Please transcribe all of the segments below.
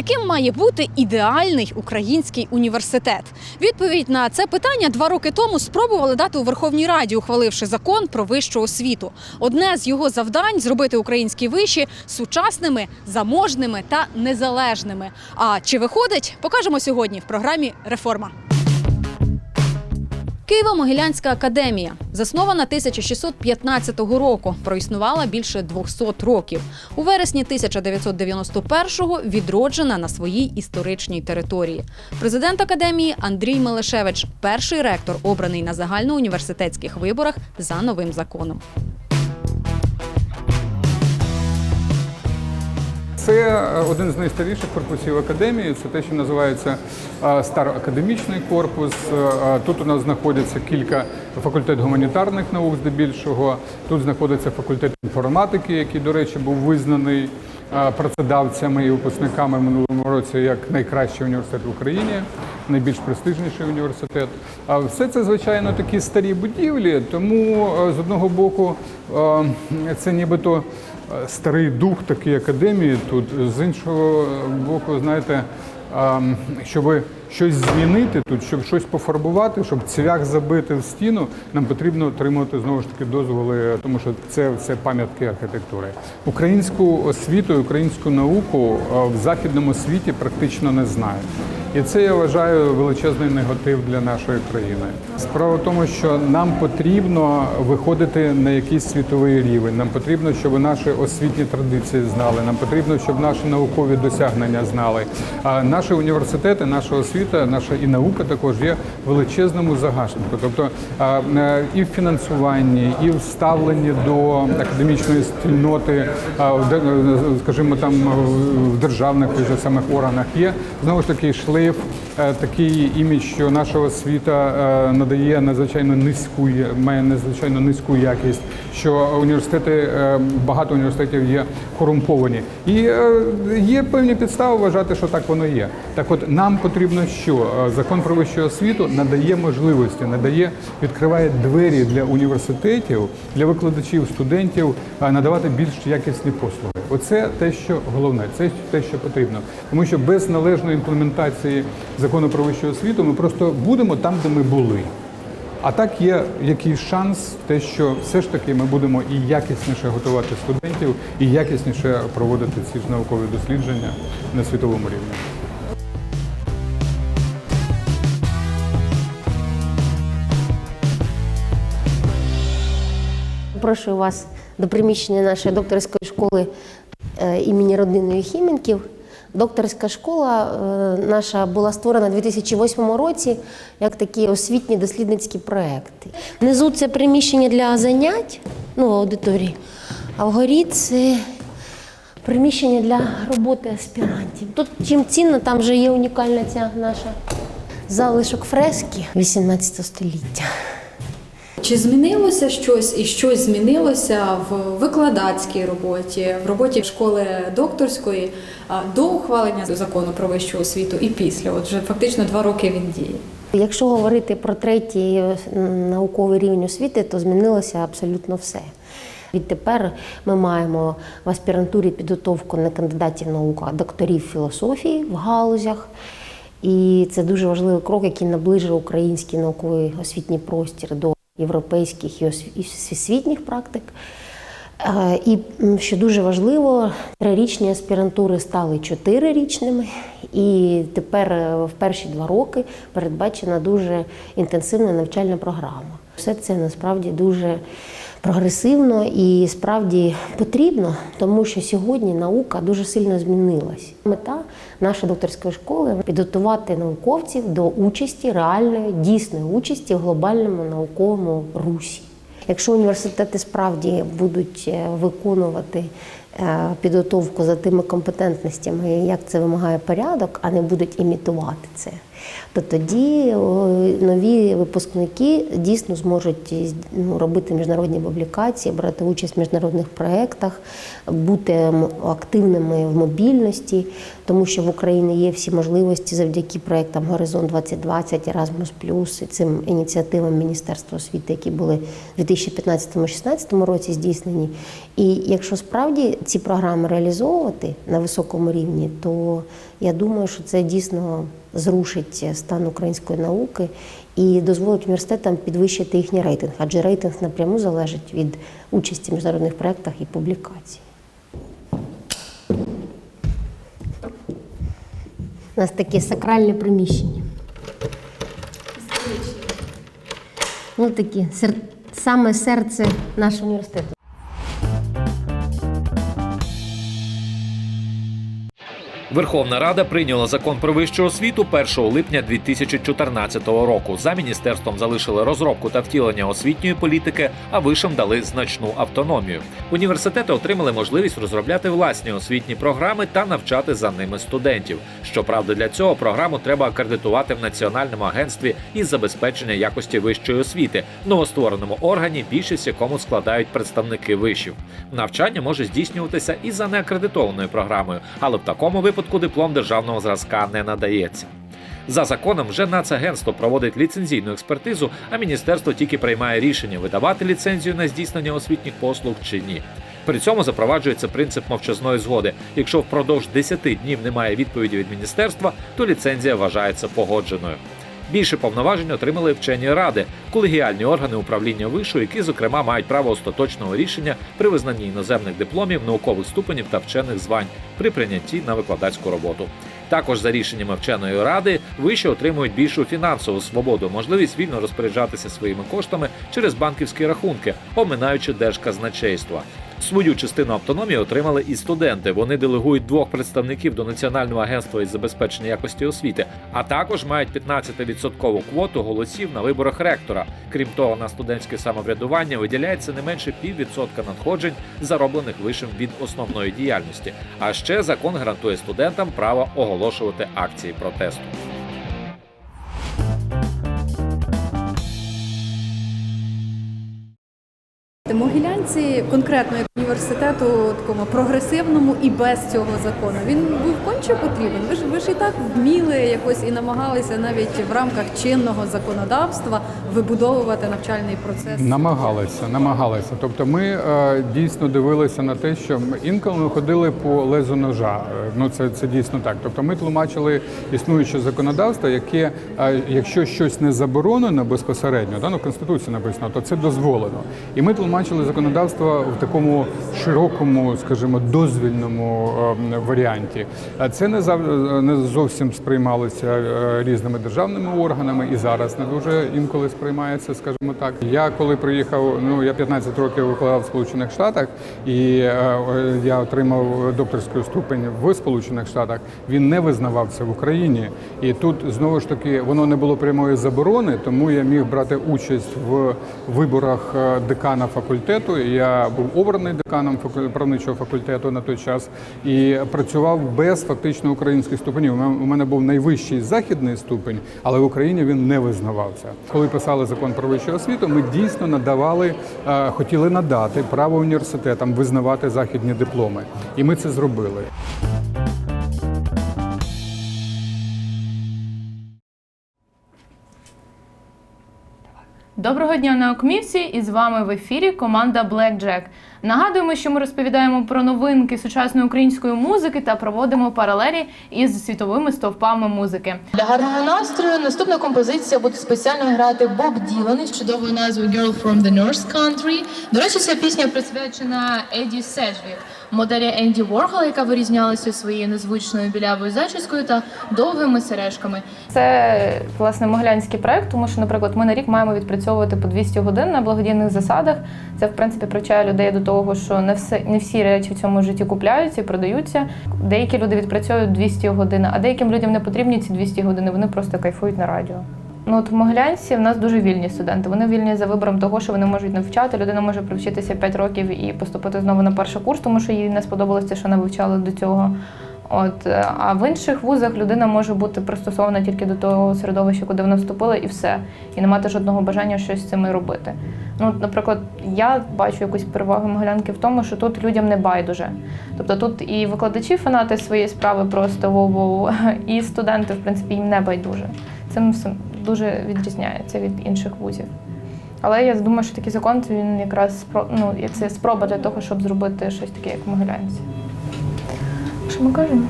Яким має бути ідеальний український університет? Відповідь на це питання два роки тому спробували дати у Верховній Раді, ухваливши закон про вищу освіту. Одне з його завдань зробити українські виші сучасними, заможними та незалежними. А чи виходить, покажемо сьогодні в програмі Реформа. Києво-Могилянська академія заснована 1615 року. Проіснувала більше 200 років. У вересні 1991-го відроджена на своїй історичній території. Президент академії Андрій Мелешевич, перший ректор, обраний на загальноуніверситетських виборах за новим законом. Це е, один з найстаріших корпусів академії. Це те, що називається е, староакадемічний корпус. Е, Тут у нас знаходиться кілька факультет гуманітарних наук, здебільшого. Тут знаходиться факультет інформатики, який, до речі, був визнаний працедавцями і випускниками минулому році як найкращий університет в Україні, найбільш престижніший університет. А все це, звичайно, такі старі будівлі, тому з одного боку це нібито старий дух такої академії тут. З іншого боку, знаєте, щоб щось змінити тут, щоб щось пофарбувати, щоб цвях забити в стіну, нам потрібно отримувати знову ж таки дозволи, тому що це все пам'ятки архітектури. Українську освіту, українську науку в західному світі практично не знають. І це я вважаю величезний негатив для нашої країни. Справа в тому, що нам потрібно виходити на якийсь світовий рівень. Нам потрібно, щоб наші освітні традиції знали. Нам потрібно, щоб наші наукові досягнення знали. А наші університети, наша освіта, наша і наука також є величезному загашнику. Тобто е, і в фінансуванні, і в ставленні до академічної спільноти, е, скажімо, там в державних же самих органах є знову ж таки шлейф, е, такий імідж, що наша освіта е, надає надзвичайно низьку, має надзвичайно низьку якість, що університети, е, багато університетів є корумповані. І е, є певні підстави вважати, що так воно є. Так от нам потрібно що? Е, Закон про вищу освіту надає можливості, надає, відкриває двері для університетів, для викладачів, студентів е, надавати більш якісні послуги. Оце те, що головне, це те, що потрібно. Тому що без належної імплементації закону про вищу освіту ми просто будемо там, де ми були. А так є якийсь шанс, те, що все ж таки ми будемо і якісніше готувати студентів, і якісніше проводити ці ж наукові дослідження на світовому рівні. Прошу вас до приміщення нашої докторської школи е, імені родини Єхіменків. Докторська школа е, наша була створена у 2008 році як такі освітні дослідницькі проекти. Внизу це приміщення для занять, ну, аудиторії, а вгорі це приміщення для роботи аспірантів. Тут чим цінно, там вже є унікальна ця наша залишок фрески 18 століття. Чи змінилося щось і щось змінилося в викладацькій роботі, в роботі школи докторської до ухвалення закону про вищу освіту і після? От вже фактично два роки він діє. Якщо говорити про третій е, науковий рівень освіти, то змінилося абсолютно все. Відтепер ми маємо в аспірантурі підготовку не кандидатів наук, а докторів філософії в галузях. І це дуже важливий крок, який наближує український науковий освітній простір до європейських і всесвітніх практик. Е, І що дуже важливо, трирічні аспірантури стали чотирирічними, і тепер е, в перші два роки передбачена дуже інтенсивна навчальна програма. Все це насправді дуже прогресивно і справді потрібно, тому що сьогодні наука дуже сильно змінилась. Мета нашої докторської школи підготувати науковців до участі реальної дійсної участі в глобальному науковому русі. Якщо університети справді будуть е, виконувати е, підготовку за тими компетентностями, як це вимагає порядок, а не будуть імітувати це, то тоді нові випускники дійсно зможуть ну, робити міжнародні публікації, брати участь в міжнародних проєктах, бути активними в мобільності, тому що в Україні є всі можливості завдяки проєктам Горизонт 2020, Erasmus+, і цим ініціативам Міністерства освіти, які були в 2015-2016 році здійснені. І якщо справді ці програми реалізовувати на високому рівні, то я думаю, що це дійсно зрушить стан української науки і дозволить університетам підвищити їхній рейтинг, адже рейтинг напряму залежить від участі в міжнародних проєктах і публікацій. У нас таке сакральне приміщення. Ну, такі сер... саме серце нашого університету. Верховна Рада прийняла закон про вищу освіту 1 липня 2014 року. За міністерством залишили розробку та втілення освітньої політики, а вишам дали значну автономію. Університети отримали можливість розробляти власні освітні програми та навчати за ними студентів. Щоправда, для цього програму треба акредитувати в Національному агентстві із забезпечення якості вищої освіти, новоствореному органі, більшість якому складають представники вишів. Навчання може здійснюватися і за неакредитованою програмою, але в такому випадку диплом державного зразка не надається. За законом вже Нацагентство проводить ліцензійну експертизу, а міністерство тільки приймає рішення видавати ліцензію на здійснення освітніх послуг чи ні. При цьому запроваджується принцип мовчазної згоди. Якщо впродовж 10 днів немає відповіді від міністерства, то ліцензія вважається погодженою. Більше повноважень отримали вчені ради, колегіальні органи управління вишу, які, зокрема, мають право остаточного рішення при визнанні іноземних дипломів, наукових ступенів та вчених звань при прийнятті на викладацьку роботу. Також за рішеннями вченої ради виші отримують більшу фінансову свободу, можливість вільно розпоряджатися своїми коштами через банківські рахунки, оминаючи держказначейства. Свою частину автономії отримали і студенти. Вони делегують двох представників до Національного агентства із забезпечення якості освіти, а також мають 15% квоту голосів на виборах ректора. Крім того, на студентське самоврядування виділяється не менше піввідсотка надходжень, зароблених вишим від основної діяльності. А ще закон гарантує студентам право оголошувати акції протесту. Могилянці конкретно університету такому прогресивному і без цього закону. Він був конче потрібен. Ви ж ви ж і так вміли якось і намагалися навіть в рамках чинного законодавства вибудовувати навчальний процес. Намагалися, намагалися. Тобто ми е, дійсно дивилися на те, що ми- інколи ми ходили по лезу ножа. Е, Ну це, це дійсно так. Тобто ми тлумачили існуюче законодавство, яке, е, якщо щось не заборонено безпосередньо, да, ну конституції написано, то це дозволено. І ми тлумачили законодавство в такому широкому, скажімо, дозвільному е, варіанті. Це не зав- не зовсім сприймалося е, різними державними органами, і зараз не дуже інколи сприймається, скажімо так. Я коли приїхав, ну я 15 років викладав в Сполучених Штатах, і е, е, я отримав докторську ступень в Сполучених Штатах. Він не визнавався в Україні, і тут знову ж таки воно не було прямої заборони, тому я міг брати участь в виборах е, декана факультету. Я був обраний деканом правничого факультету на той час і працював без фактично українських ступенів. У мене- був найвищий західний ступень, але в Україні він не визнавався. Коли писали закон про вищу освіту, ми дійсно надавали, е, хотіли надати право університетам визнавати західні дипломи, і ми це зробили. Доброго дня, наукмівці! І з вами в ефірі команда Blackjack. Нагадуємо, що ми розповідаємо про новинки сучасної української музики та проводимо паралелі із світовими стовпами музики. Для гарного настрою наступна композиція буде спеціально грати Боб Ділан із чудовою назвою Girl from the North Country. До речі, ця пісня присвячена Еді Седжвік, моделі Енді Ворхола, яка вирізнялася своєю незвичною білявою зачіскою та довгими сережками. Це власне могилянський проект, тому що, наприклад, ми на рік маємо відпрацьовувати по 200 годин на благодійних засадах. Це в принципі привчає людей до того, що не все не всі речі в цьому житті купляються і продаються. Деякі люди відпрацьовують 200 годин, а деяким людям не потрібні ці 200 годин. Вони просто кайфують на радіо. Ну от в Могилянці в нас дуже вільні студенти. Вони вільні за вибором того, що вони можуть навчати. Людина може привчитися 5 років і поступити знову на перший курс, тому що їй не сподобалося що вона вивчала до цього. От е, а в інших вузах людина може бути пристосована тільки до того середовища, куди вона вступила, і все, і не мати жодного бажання щось з цим робити. Ну, наприклад, я бачу якусь перевагу Могилянки в тому, що тут людям не байдуже. Тобто тут і викладачі фанати своєї справи просто воу-воу, і студенти, в принципі, їм не байдуже. Цим дуже відрізняється від інших вузів. Але я думаю, що такий закон це він якраз ну, як це спроба для того, щоб зробити щось таке, як в Могилянці. Що ми кажемо?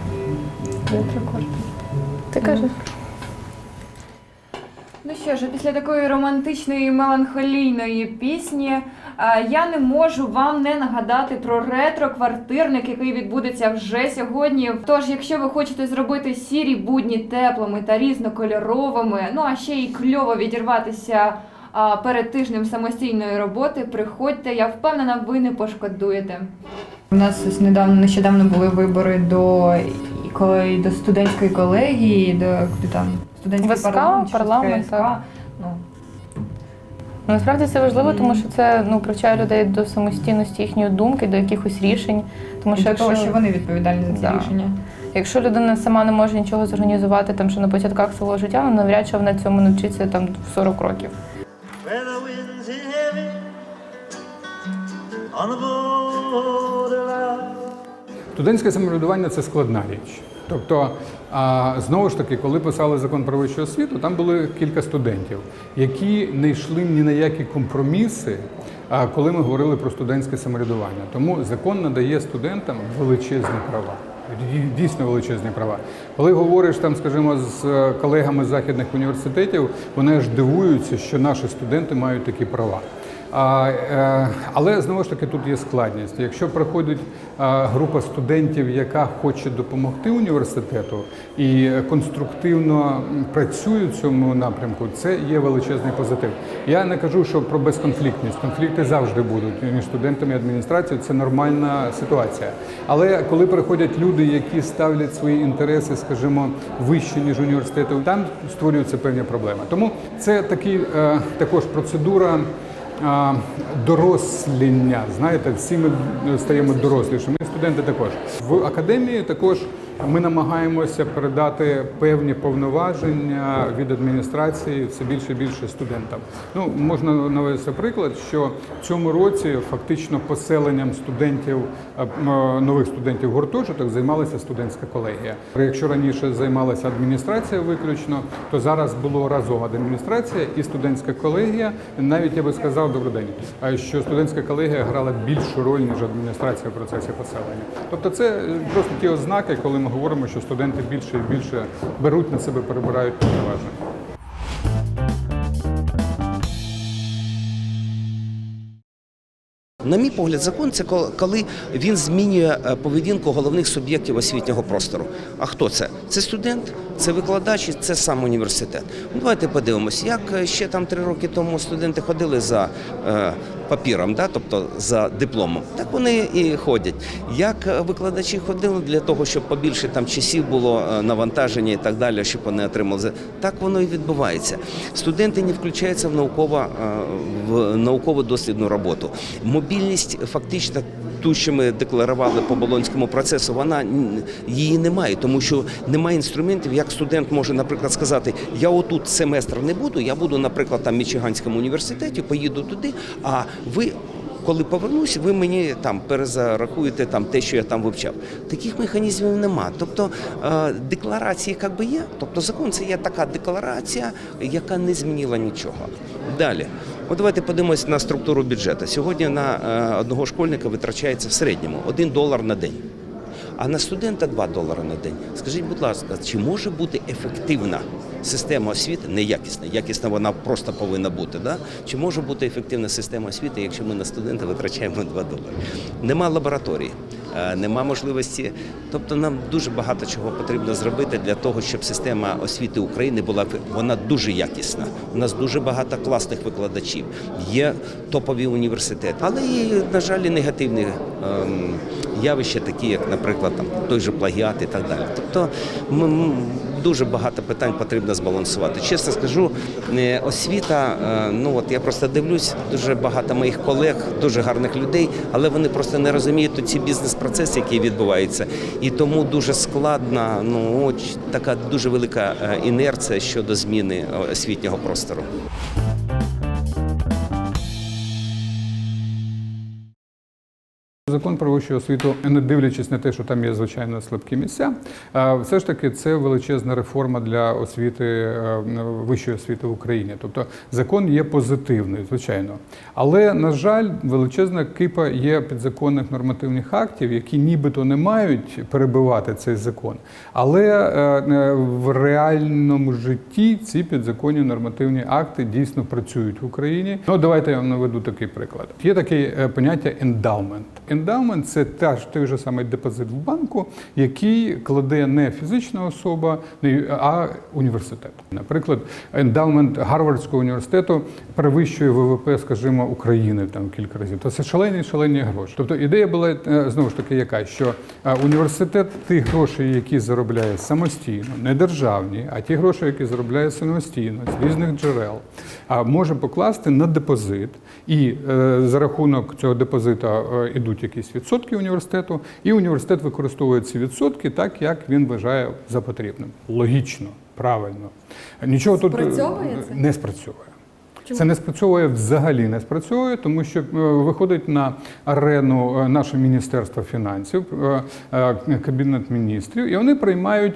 Ти кажеш. Ну що ж, після такої романтичної меланхолійної пісні я не можу вам не нагадати про ретро-квартирник, який відбудеться вже сьогодні. Тож, якщо ви хочете зробити сірі будні теплими та різнокольоровими, ну а ще й кльово відірватися а, перед тижнем самостійної роботи, приходьте, я впевнена, ви не пошкодуєте. У нас ось недавно нещодавно були вибори до коли до студентської колегії, до там студентський ВСК, парламент, Насправді це важливо, тому що це ну, привчає людей до самостійності їхньої думки, до якихось рішень. Тому і що того, якщо, що вони відповідальні за ці Да. рішення. якщо людина сама не може нічого зорганізувати, там що на початках свого життя, ну, навряд чи вона цьому навчиться там в 40 років. Студентське самоврядування це складна річ. Тобто, а, знову ж таки, коли писали закон про вищу освіту, там були кілька студентів, які не йшли ні на які компроміси, коли ми говорили про студентське самоврядування. Тому закон надає студентам величезні права. Дійсно величезні права. Коли говориш там, скажімо, з е, колегами з західних університетів, вони аж дивуються, що наші студенти мають такі права. Е, але знову ж таки тут є складність. Якщо приходить група студентів, яка хоче допомогти університету і конструктивно працює в цьому напрямку, це є величезний позитив. Я не кажу, що про безконфліктність. Конфлікти завжди будуть між студентами і адміністрацією. Це нормальна ситуація. Але коли приходять люди, які ставлять свої інтереси, скажімо, вище ніж університети, там створюються певні проблеми. Тому це такий е, також процедура доросління. Знаєте, всі ми стаємо дорослішими. Студенти також в академії. Також ми намагаємося передати певні повноваження від адміністрації все більше і більше студентам. Ну можна навести приклад, що в цьому році фактично поселенням студентів нових студентів гуртожиток займалася студентська колегія. Якщо раніше займалася адміністрація виключно, то зараз було разом адміністрація і студентська колегія. Навіть я би сказав добрий день, а що студентська колегія грала більшу роль ніж адміністрація в процесі поселення. Тобто, це просто ті ознаки, коли ми говоримо, що студенти більше і більше беруть на себе, перебирають повноваження. На мій погляд, закон це кол- коли він змінює е, поведінку головних суб'єктів освітнього простору. А хто це? Це студент, це викладач, і це сам університет. Ну, давайте подивимось, як е, ще там три роки тому студенти ходили за е, папіром, да? тобто за дипломом. Так вони і ходять. Як е, викладачі ходили для того, щоб побільше там часів було е, навантаження і так далі, щоб вони отримали. Так воно і відбувається. Студенти не включаються в науково, в науково-дослідну роботу. Мобільність фактично. Ту, що ми декларували по болонському процесу, вона її немає, тому що немає інструментів, як студент може, наприклад, сказати: я отут семестр не буду, я буду, наприклад, там в Мічиганському університеті, поїду туди. А ви, коли повернусь, ви мені там перезарахуєте там те, що я там вивчав. Таких механізмів нема. Тобто е, декларації як би є, тобто закон це є така декларація, яка не змінила нічого. Далі. От давайте подивимось на структуру бюджету. Сьогодні на е, одного школьника витрачається в середньому 1 долар на день. А на студента 2 долари на день. Скажіть, будь ласка, чи може бути ефективна система освіти, неякісна, якісна вона просто повинна бути. Да? Чи може бути ефективна система освіти, якщо ми на студента витрачаємо 2 долари? Нема лабораторії, е, нема можливості. Тобто нам дуже багато чого потрібно зробити для того, щоб система освіти України була вона дуже якісна. У нас дуже багато класних викладачів, є топові університети, але і, на жаль, негативні ем, явища, такі як, наприклад, там той же плагіат і так далі. Тобто, м- м- дуже багато питань потрібно збалансувати. Чесно скажу, е, освіта, е, ну от я просто дивлюсь, дуже багато моїх колег, дуже гарних людей, але вони просто не розуміють ці бізнес-процеси, які відбуваються. І тому дуже складна, ну така дуже велика е, інерція щодо зміни освітнього простору. Закон про вищу освіту, не дивлячись на те, що там є звичайно слабкі місця, е, все ж таки це величезна реформа для освіти е, вищої освіти в Україні. Тобто закон є позитивний, звичайно. Але на жаль, величезна кипа є підзаконних нормативних актів, які нібито не мають перебивати цей закон. Але е, в реальному житті ці підзаконні нормативні акти дійсно працюють в Україні. Ну давайте я вам наведу такий приклад. Є таке е, поняття ендаумент. Ендаумент це та той же самий депозит в банку, який кладе не фізична особа, а університет. Наприклад, ендаумент Гарвардського університету перевищує ВВП, скажімо, України там кілька разів. То це шалені шалені гроші. Тобто ідея була е, знову ж таки яка, що е, університет ті гроші, які заробляє самостійно, не державні, а ті гроші, які заробляє самостійно з різних джерел, а може покласти на депозит, і е, за рахунок цього депозита ідуть якісь відсотки університету, і університет використовує ці відсотки так, як він вважає за потрібним. Логічно, правильно. Нічого тут не Спрацьовує спрацьовує. Це не спрацьовує взагалі не спрацьовує, тому що е, виходить на арену е, наше міністерство фінансів, е, кабінет міністрів, і вони приймають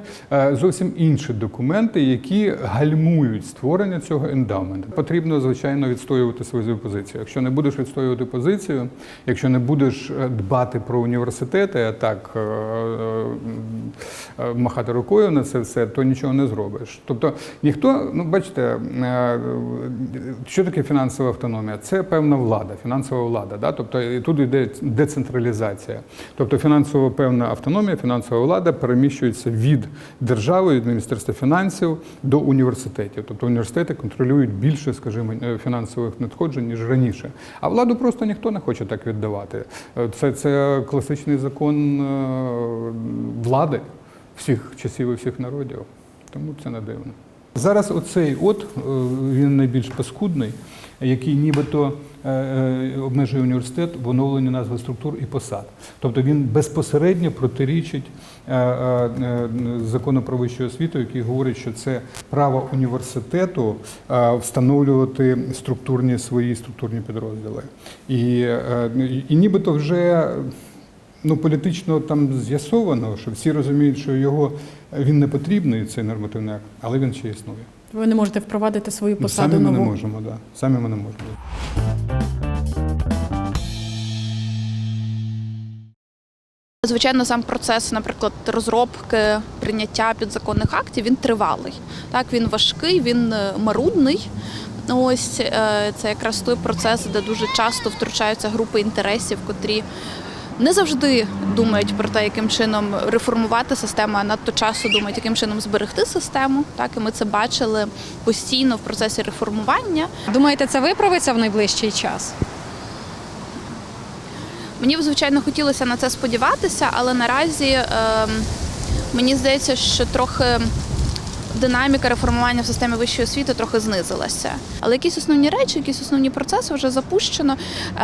зовсім інші документи, які гальмують створення цього ендаументу. Потрібно звичайно відстоювати свою позицію. Якщо не будеш відстоювати позицію, якщо не будеш дбати про університети, а так махати рукою на це все, то нічого не зробиш. Тобто ніхто, ну бачите, що таке фінансова автономія? Це певна влада, фінансова влада. Да? Тобто тут йде децентралізація. Тобто фінансова певна автономія, фінансова влада переміщується від держави, від Міністерства фінансів до університетів. Тобто університети контролюють більше, скажімо, е, фінансових надходжень, ніж раніше. А владу просто ніхто не хоче так віддавати. Е, Це, це класичний закон е, влади всіх часів і всіх народів. Тому це не дивно. Зараз оцей от е, він найбільш паскудний, який нібито е, е, обмежує університет в оновленні назви структур і посад. Тобто він безпосередньо протирічить закону про вищу освіту, який говорить, що це право університету встановлювати структурні свої структурні підрозділи. І, і нібито вже ну, політично там з'ясовано, що всі розуміють, що його він не потрібний, цей нормативний акт, але він ще існує. Ви не можете впровадити свою Ну, посаду Самі ми не нову. можемо, да. Самі ми не можемо. Звичайно, сам процес, наприклад, розробки, прийняття підзаконних актів, він тривалий. Так, він важкий, він е, марудний. Ось е, це якраз той процес, де дуже часто втручаються групи інтересів, котрі не завжди думають про те, яким чином реформувати систему, а надто часто думають, яким чином зберегти систему. Так, і ми це бачили постійно в процесі реформування. Думаєте, це виправиться в найближчий час? Мені б звичайно хотілося на це сподіватися, але наразі ем, мені здається, що трохи динаміка реформування в системі вищої освіти трохи знизилася. Але якісь основні речі, якісь основні процеси вже запущено.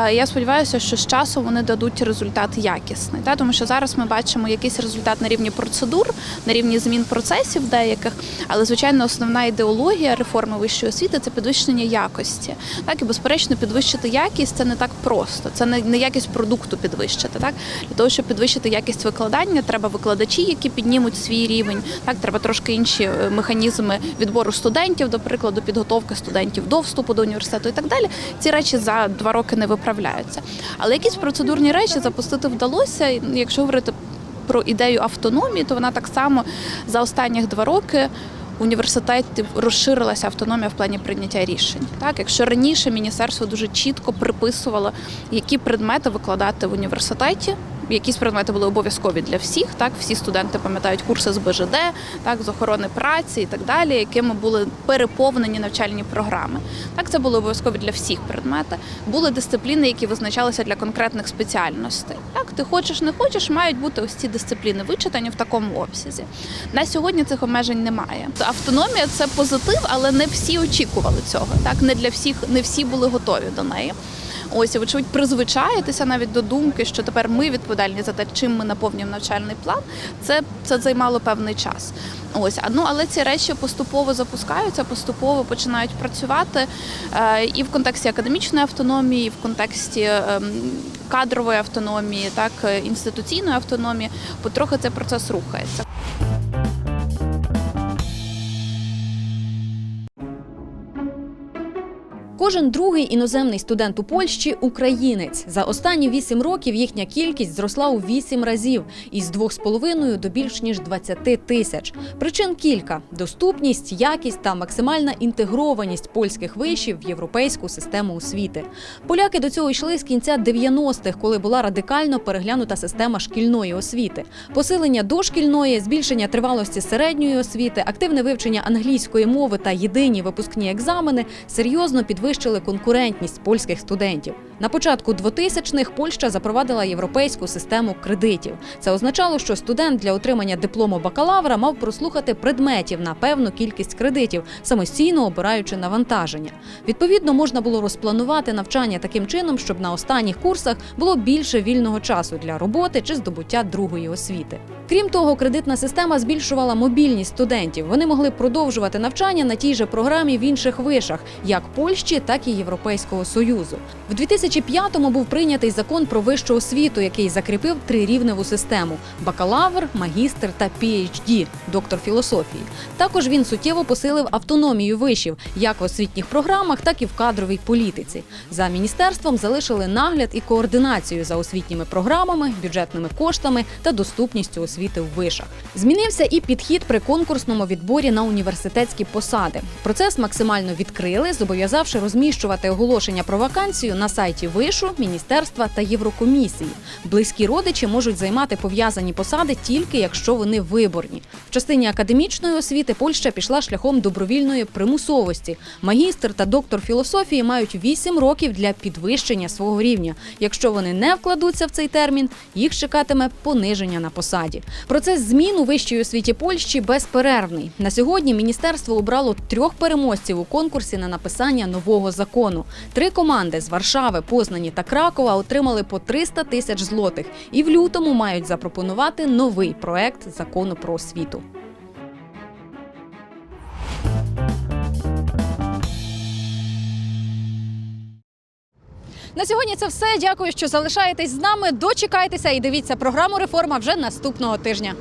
Е, Я сподіваюся, що з часом вони дадуть результат якісний. Та? Тому що зараз ми бачимо якийсь результат на рівні процедур, на рівні змін процесів деяких. Але звичайно, основна ідеологія реформи вищої освіти це підвищення якості. Так і безперечно, підвищити якість це не так просто. Це не, не якість продукту підвищити. Так для того, щоб підвищити якість викладання, треба викладачі, які піднімуть свій рівень. Так, треба трошки інші е, механізми відбору студентів, до прикладу, підготовки студентів до вступу до університету і так далі. Ці речі за два роки не виправляються. Але якісь процедурні речі запустити вдалося, ну, якщо говорити про ідею автономії, то вона так само за останніх два роки. Університетів розширилася автономія в плані прийняття рішень. Так, якщо раніше міністерство дуже чітко приписувало, які предмети викладати в університеті, якісь предмети були обов'язкові для всіх. Так, всі студенти пам'ятають курси з БЖД, так, з охорони праці і так далі, якими були переповнені навчальні програми. Так, це були обов'язкові для всіх предмети. Були дисципліни, які визначалися для конкретних спеціальностей. Так, ти хочеш, не хочеш, мають бути ось ці дисципліни вичитані в такому обсязі. На сьогодні цих обмежень немає. Автономія це позитив, але не всі очікували цього. Так, не для всіх, не всі були готові до неї. Ось, і, вочевидь, призвичаєтеся навіть до думки, що тепер ми відповідальні за те, чим ми наповнюємо навчальний план. Це, це займало певний час. Ось, ну але ці речі поступово запускаються, поступово починають працювати е, і в контексті академічної автономії, і в контексті е, кадрової автономії, так е, інституційної автономії. Потрохи цей процес рухається. Кожен другий іноземний студент у Польщі українець. За останні вісім років їхня кількість зросла у вісім разів із 2,5 до більш ніж 20 тисяч. Причин кілька: доступність, якість та максимальна інтегрованість польських вишів в європейську систему освіти. Поляки до цього йшли з кінця 90-х, коли була радикально переглянута система шкільної освіти. Посилення дошкільної, збільшення тривалості середньої освіти, активне вивчення англійської мови та єдині випускні екзамени серйозно підвищили конкурентність польських студентів. На початку 2000-х Польща запровадила європейську систему кредитів. Це означало, що студент для отримання диплому бакалавра мав прослухати предметів на певну кількість кредитів, самостійно обираючи навантаження. Відповідно, можна було розпланувати навчання таким чином, щоб на останніх курсах було більше вільного часу для роботи чи здобуття другої освіти. Крім того, кредитна система збільшувала мобільність студентів. Вони могли продовжувати навчання на тій же програмі в інших вишах, як Польщі, так і Європейського союзу. В 2005-му був прийнятий закон про вищу освіту, який закріпив трирівневу систему: бакалавр, магістр та PhD – доктор філософії. Також він суттєво посилив автономію вишів як в освітніх програмах, так і в кадровій політиці. За міністерством залишили нагляд і координацію за освітніми програмами, бюджетними коштами та доступністю освіти в вишах. Змінився і підхід при конкурсному відборі на університетські посади. Процес максимально відкрили, зобов'язавши розміщувати оголошення про вакансію на сайті вишу, міністерства та Єврокомісії. Близькі родичі можуть займати пов'язані посади тільки якщо вони виборні. В частині академічної освіти Польща пішла шляхом добровільної примусовості. Магістр та доктор філософії мають 8 років для підвищення свого рівня. Якщо вони не вкладуться в цей термін, їх чекатиме пониження на посаді. Процес змін у вищій освіті Польщі безперервний. На сьогодні міністерство обрало трьох переможців у конкурсі на написання нового закону. Три команди з Варшави, Познані та Кракова отримали по 300 тисяч злотих і в лютому мають запропонувати новий проект закону про освіту. На сьогодні це все. Дякую, що залишаєтесь з нами. Дочекайтеся і дивіться програму Реформа вже наступного тижня.